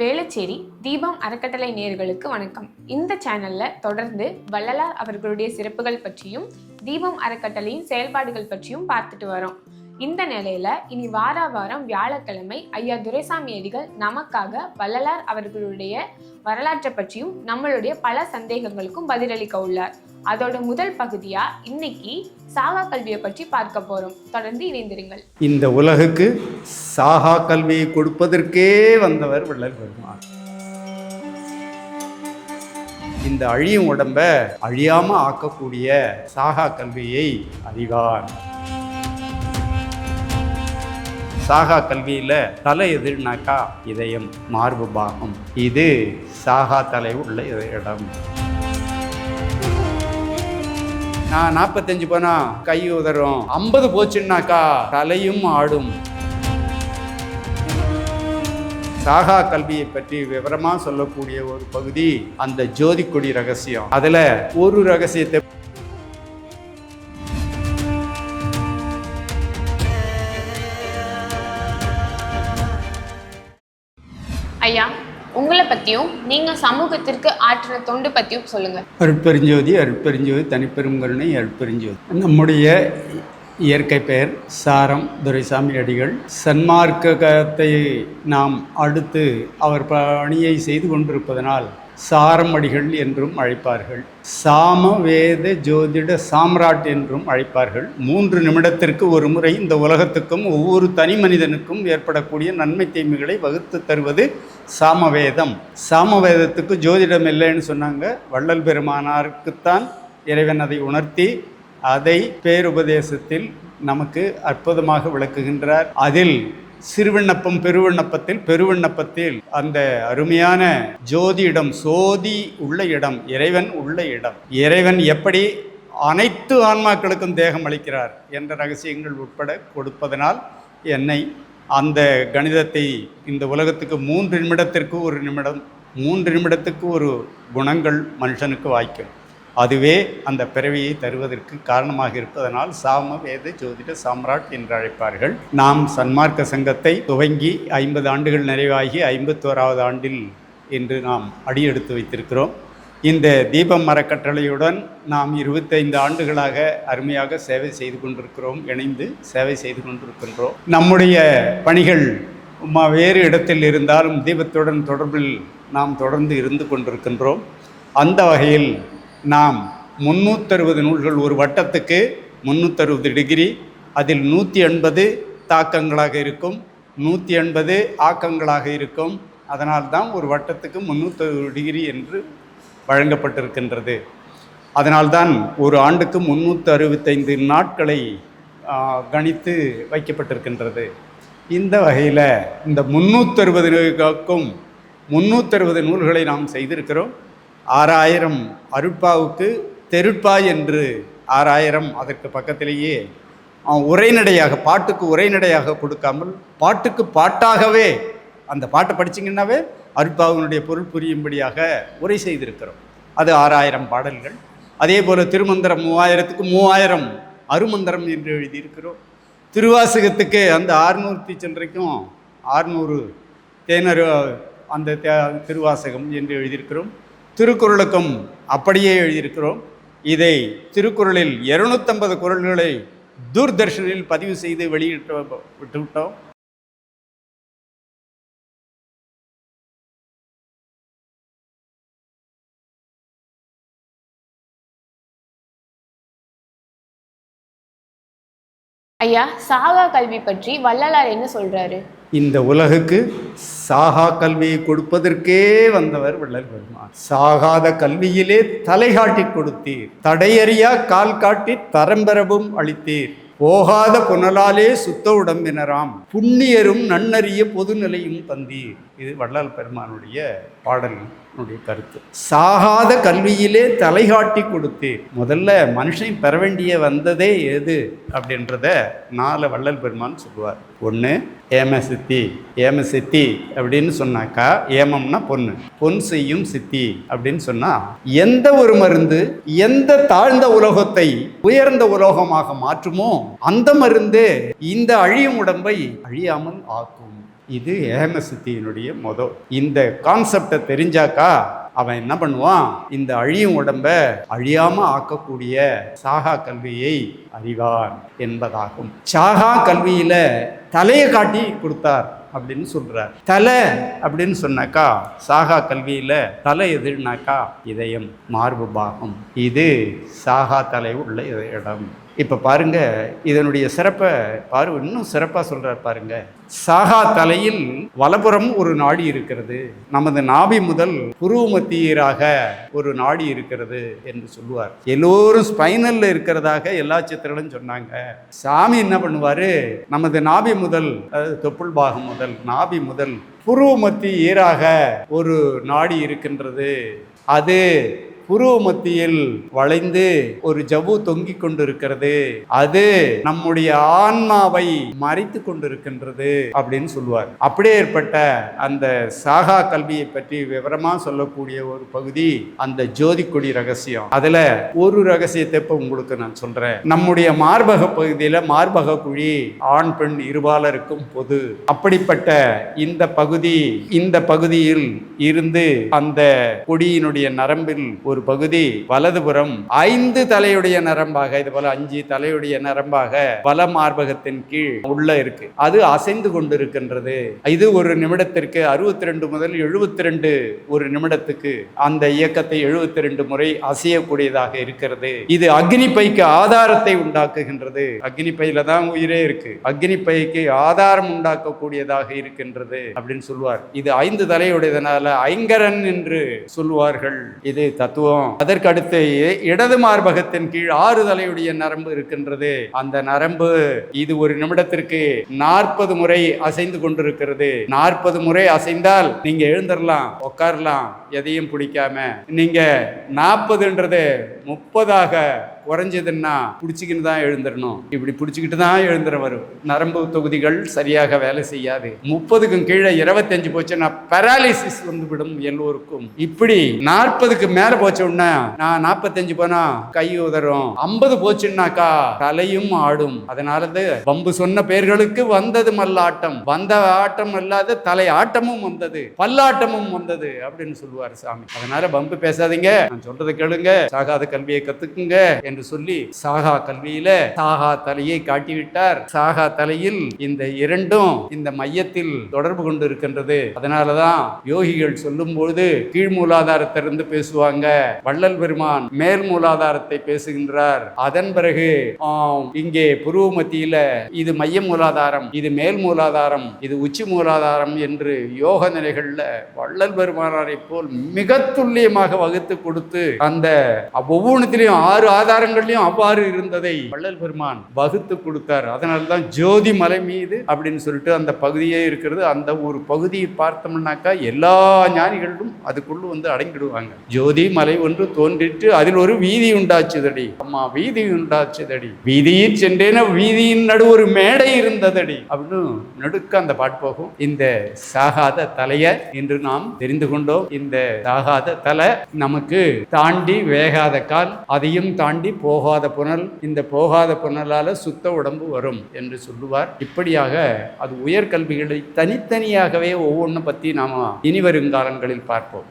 வேளச்சேரி தீபம் அறக்கட்டளை நேர்களுக்கு வணக்கம். இந்த சேனல்ல தொடர்ந்து வள்ளலார் அவர்களுடைய சிறப்புகள் பற்றியும் தீபம் அறக்கட்டளையின் செயல்பாடுகள் பற்றியும் பார்த்துட்டு வரோம். இந்த நிலையில இனி வார வாரம் வியாழக்கிழமை ஐயா துரைசாமி அடிகள் நமக்காக வள்ளலார் அவர்களுடைய வரலாற்றை பற்றியும் நம்மளுடைய பல சந்தேகங்களுக்கும் பதிலளிக்க உள்ளார். அதோட முதல் பகுதியா இன்னைக்கு சாகா கல்வியை பற்றி பார்க்க போறோம். தொடர்ந்து இணைந்திருங்கள். இந்த உலகுக்கு சாகா கல்வியை கொடுப்பதற்கே வந்தவர் வள்ளல் பெருமாள். இந்த அழியும் உடம்ப அழியாம ஆக்கக்கூடிய சாகா கல்வியை அறிவார். சாகா கல்வியில தலை எதுனாக்கா இதயம் மார்பு பாகம். இது சாகா தலை உள்ள இடம். நான் நாற்பத்தஞ்சு போனா கை உதறும். ஐம்பது போச்சுன்னாக்கா தலையும் ஆடும். சாகா கல்வியை பற்றி விவரமா சொல்லக்கூடிய ஒரு பகுதி அந்த ஜோதிக்கொடி ரகசியம். அதுல ஒரு ரகசியத்தை ஐயா உங்களை பற்றியும் நீங்கள் சமூகத்திற்கு ஆற்றின தொண்டு பற்றியும் சொல்லுங்கள் அருட்பெருஞ்சோதி அருட்பெருஞ்சோதி தனிப்பெரும் கருணை அருட்பெருஞ்சோதி. நம்முடைய இயற்கை பெயர் சாரம் துரைசாமி அடிகள். சன்மார்க்கத்தை நாம் அடுத்து அவர் பணியை செய்து கொண்டிருப்பதனால் சாரம் அடிகள் என்றும் அழைப்பார்கள். சாம வேத ஜோதிட சாம்ராட் என்றும் அழைப்பார்கள். மூன்று நிமிடத்திற்கு ஒரு முறை இந்த உலகத்துக்கும் ஒவ்வொரு தனி மனிதனுக்கும் ஏற்படக்கூடிய நன்மை தீமைகளை வகுத்து தருவது சாமவேதம் சாமவேதத்துக்கு ஜோதிடம் இல்லைன்னு சொன்னாங்க. வள்ளல் பெருமானாருக்குத்தான் இறைவன் அதை உணர்த்தி அதை பேருபதேசத்தில் நமக்கு அற்புதமாக விளக்குகின்றார். அதில் சிறுவிண்ணப்பம் பெருவிண்ணப்பத்தில் பெருவிண்ணப்பத்தில் அந்த அருமையான ஜோதி இடம் சோதி உள்ள இடம் இறைவன் உள்ள இடம். இறைவன் எப்படி அனைத்து ஆன்மாக்களுக்கும் தேகம் அளிக்கிறார் என்ற ரகசியங்கள் உட்பட கொடுப்பதனால் என்னை அந்த கணிதத்தை இந்த உலகத்துக்கு மூன்று நிமிடத்திற்கு ஒரு நிமிடம் மூன்று நிமிடத்துக்கு ஒரு குணங்கள் மனுஷனுக்கு வாய்க்கும். அதுவே அந்த பிறவியை தருவதற்கு காரணமாக இருப்பதனால் சாம வேத ஜோதிட சாம்ராட் என்று அழைப்பார்கள். நாம் சன்மார்க்க சங்கத்தை துவங்கி ஐம்பது ஆண்டுகள் நிறைவாகி ஐம்பத்தோராவது ஆண்டில் என்று நாம் அடியெடுத்து வைத்திருக்கிறோம். இந்த தீபம் மரக்கட்டளையுடன் நாம் இருபத்தைந்து ஆண்டுகளாக அருமையாக சேவை செய்து கொண்டிருக்கிறோம் இணைந்து சேவை செய்து கொண்டிருக்கின்றோம். நம்முடைய பணிகள் வேறு இடத்தில் இருந்தாலும் தீபத்துடன் தொடர்பில் நாம் தொடர்ந்து இருந்து கொண்டிருக்கின்றோம். அந்த வகையில் நாம் முந்நூற்றறுபது நூல்கள் ஒரு வட்டத்துக்கு முந்நூற்றறுபது டிகிரி அதில் நூற்றி எண்பது தாக்கங்களாக இருக்கும் நூற்றி எண்பது ஆக்கங்களாக இருக்கும். அதனால்தான் ஒரு வட்டத்துக்கு முந்நூற்றறுபது டிகிரி என்று வழங்கப்பட்டிருக்கின்றது. அதனால்தான் ஒரு ஆண்டுக்கு முந்நூற்று அறுபத்தைந்து நாட்களை கணித்து வைக்கப்பட்டிருக்கின்றது. இந்த வகையில் இந்த முந்நூற்றறுபதுக்கும் முந்நூற்றறுபது நூல்களை நாம் செய்திருக்கிறோம். ஆறாயிரம் அருட்பாவுக்கு தெருட்பா என்று ஆறாயிரம் அதற்கு பக்கத்திலேயே உரைநடையாக பாட்டுக்கு உரைநடையாக கொடுக்காமல் பாட்டுக்கு பாட்டாகவே அந்த பாட்டை படிச்சிங்கன்னாவே அருட்பாவினுடைய பொருள் புரியும்படியாக உரை செய்திருக்கிறோம். அது ஆறாயிரம் பாடல்கள். அதே போல் திருமந்திரம் மூவாயிரத்துக்கு மூவாயிரம் அருமந்திரம் என்று எழுதியிருக்கிறோம். திருவாசகத்துக்கு அந்த ஆறுநூற்றி சில்லறைக்கும் ஆறுநூறு தேனரு அந்த தே- திருவாசகம் என்று எழுதியிருக்கிறோம். திருக்குறளுக்கும் அப்படியே எழுதியிருக்கிறோம். இதை திருக்குறளில் இருநூத்தம்பது குறள்களை தூர்தர்ஷனில் பதிவு செய்து வெளியிட்டு விட்டுவிட்டோம். ஐயா சாகா கல்வி பற்றி வள்ளலார் என்ன சொல்றாரு? இந்த உலகுக்கு சாகா கல்வியை கொடுப்பதற்கே வந்தவர் வள்ளல் பெருமான். சாகாத கல்வியிலே தலைகாட்டி கொடுத்தீர். தடையறியா கால் காட்டி தரம்பெறவும் அளித்தீர். போகாத புனலாலே சுத்த உடம்பினராம். புண்ணியரும் நன்னறிய பொதுநிலையும் தந்தீர். இது வள்ளல் பெருமானுடைய பாடலினுடைய கருத்து. சாகாத கல்வியிலே தலைகாட்டி கொடுத்தீர் முதல்ல மனுஷன் பெற வேண்டிய வந்ததே எது? அப்படின்றத நாலு வள்ளல் பெருமான் சொல்லுவார். ஒன்று ஏம சித்தி ஏம சித்தி அப்படின்னு சொன்னாக்கா ஏமம்னா பொண்ணு பொன் செய்யும் சித்தி அப்படின்னு சொன்னா எந்த ஒரு மருந்து எந்த தாழ்ந்த உலோகத்தை உயர்ந்த உலோகமாக மாற்றுமோ அந்த மருந்து இந்த அழியும் உடம்பை அழியாமல் ஆக்கும். இது ஏமசித்தியினுடைய மொதல். இந்த கான்செப்டை தெரிஞ்சாக்கா அவன் என்ன பண்ணுவான்? இந்த அழியும் உடம்ப அழியாம ஆக்கக்கூடிய சாகா கல்வியை அறிவான் என்பதாகும். சாகா கல்வியில தலையை காட்டி கொடுத்தார் அப்படின்னு சொல்றார். தலை அப்படின்னு சொன்னாக்கா சாகா கல்வியில தலை எதுனாக்கா இதயம் மார்பு பாகம். இது சாகா தலை உள்ள இடம். இப்போ பாருங்க இதனுடைய சிறப்பை பாரு இன்னும் சிறப்பாக சொல்கிறார் பாருங்க. சாகா தலையில் வலப்புறம் ஒரு நாடி இருக்கிறது. நமது நாபி முதல் குருமத்தியராக ஒரு நாடி இருக்கிறது என்று சொல்லுவார். எல்லோரும் ஸ்பைனலில் இருக்கிறதாக எல்லா சித்திரங்களும் சொன்னாங்க. சாமி என்ன பண்ணுவார்? நமது நாபி முதல் அதாவது தொப்புள் பாகம் முதல் நாபி முதல் புருவ ஈராக ஒரு நாடி இருக்கின்றது. அது புருவ மத்தியில் வளைந்து ஒரு ஜவ்வு தொங்கிக் கொண்டிருக்கிறது. அது நம்முடைய ஆன்மாவை மறைத்து கொண்டிருக்கின்றது அப்படின்னு சொல்லுவார். அப்படியே ஏற்பட்ட அந்த சாகா கல்வியை பற்றி விவரமா சொல்லக்கூடிய ஒரு பகுதி அந்த ஜோதிக்கொடி ரகசியம். அதுல ஒரு ரகசியத்தை இப்ப உங்களுக்கு நான் சொல்றேன். நம்முடைய மார்பக பகுதியில மார்பக குழி ஆண் பெண் இருபாலருக்கும் பொது. அப்படிப்பட்ட இந்த பகுதி இந்த பகுதியில் இருந்து அந்த கொடியினுடைய நரம்பில் ஒரு பகுதி வலதுபுறம் ஐந்து தலையுடைய நரம்பாக இது போல அஞ்சு தலையுடைய நரம்பாக வல மார்பகத்தின் கீழ் உள்ள இருக்கு. அது அசைந்து கொண்டிருக்கின்றது. இது ஒரு நிமிடத்திற்கு அறுபத்தி ரெண்டு முதல் எழுபத்தி ரெண்டு ஒரு நிமிடத்துக்கு அந்த இயக்கத்தை எழுபத்தி ரெண்டு முறை அசையக்கூடியதாக இருக்கிறது. இது அக்னி பைக்கு ஆதாரத்தை உண்டாக்குகின்றது. அக்னி பையில தான் உயிரே இருக்கு. அக்னி பைக்கு ஆதாரம் உண்டாக்கக்கூடியதாக இருக்கின்றது அப்படின்னு சொல்லுவார் இது ஐந்து தலையுடையதனால ஐங்கரன் என்று சொல்லுவார்கள். இது தத்துவ தத்துவம் அதற்கு அடுத்து இடது மார்பகத்தின் கீழ் ஆறு தலையுடைய நரம்பு இருக்கின்றது. அந்த நரம்பு இது ஒரு நிமிடத்திற்கு நாற்பது முறை அசைந்து கொண்டிருக்கிறது. நாற்பது முறை அசைந்தால் நீங்க எழுந்துடலாம் உட்காரலாம் எதையும் பிடிக்காம. நீங்க நாற்பதுன்றது முப்பதாக குறைஞ்சதுன்னா பிடிச்சிக்கின்னு தான் எழுந்துடணும். இப்படி பிடிச்சிக்கிட்டு தான் எழுந்துற வரும். நரம்பு தொகுதிகள் சரியாக வேலை செய்யாது. முப்பதுக்கும் கீழே இருபத்தஞ்சு போச்சுன்னா பெராலிசிஸ் வந்து விடும் எல்லோருக்கும். இப்படி நாற்பதுக்கு மேல போச்சோன்னா நான் நாற்பத்தஞ்சு போனா கை உதறும். ஐம்பது போச்சுன்னாக்கா தலையும் ஆடும். அதனாலது பம்பு சொன்ன பேர்களுக்கு வந்தது மல்லாட்டம். வந்த ஆட்டம் அல்லாத தலை ஆட்டமும் வந்தது. பல்லாட்டமும் வந்தது அப்படின்னு சொல்லுவார் சாமி. அதனால பம்பு பேசாதீங்க. நான் சொல்றதை கேளுங்க. சாகாத கல்வியை கத்துக்குங்க. என்று சொல்லி சாகா கல்வியில சாகா தலையை காட்டிவிட்டார். சாகா தலையில் இந்த இரண்டும் இந்த மையத்தில் தொடர்பு கொண்டு இருக்கின்றது அதனாலதான் யோகிகள் சொல்லும் பொழுது கீழ் மூலாதாரத்திலிருந்து பேசுவாங்க. வள்ளல் பெருமான் மேல் மூலாதாரத்தை பேசுகின்றார். அதன் பிறகு இங்கே புருவ மத்தியில இது மைய மூலாதாரம் இது மேல் மூலாதாரம் இது உச்சி மூலாதாரம் என்று யோக நிலைகள்ல வள்ளல் பெருமானாரை போல் மிக துல்லியமாக வகுத்து கொடுத்து அந்த ஒவ்வொன்றுத்திலையும் ஆறு ஆதாரங்கள்லயும் அவ்வாறு இருந்ததை வள்ளல் பெருமான் வகுத்து கொடுத்தார். அதனால தான் ஜோதி மலை மீது அப்படின்னு சொல்லிட்டு அந்த பகுதியே இருக்கிறது. அந்த ஒரு பகுதியை பார்த்தோம்னாக்கா எல்லா ஞானிகளும் அதுக்குள்ள வந்து அடங்கிடுவாங்க. ஜோதி மலை ஒன்று தோன்றிட்டு அதில் ஒரு வீதி உண்டாச்சுதடி. அம்மா வீதி உண்டாச்சுதடி. வீதியில் சென்றேன வீதியின் நடு ஒரு மேடை இருந்ததடி. அப்படின்னு நடுக்க அந்த பாட்டு போகும். இந்த சாகாத தலைய என்று நாம் தெரிந்து கொண்டோம். இந்த சாகாத தலை நமக்கு தாண்டி வேகாத கால் அதையும் தாண்டி போகாத புனல் இந்த போகாத புனலால சுத்த உடம்பு வரும் என்று சொல்லுவார். இப்படியாக அது உயர்கல்விகளை தனித்தனியாகவே ஒவ்வொன்றும் பற்றி நாம் இனி வரும் காலங்களில் பார்ப்போம்.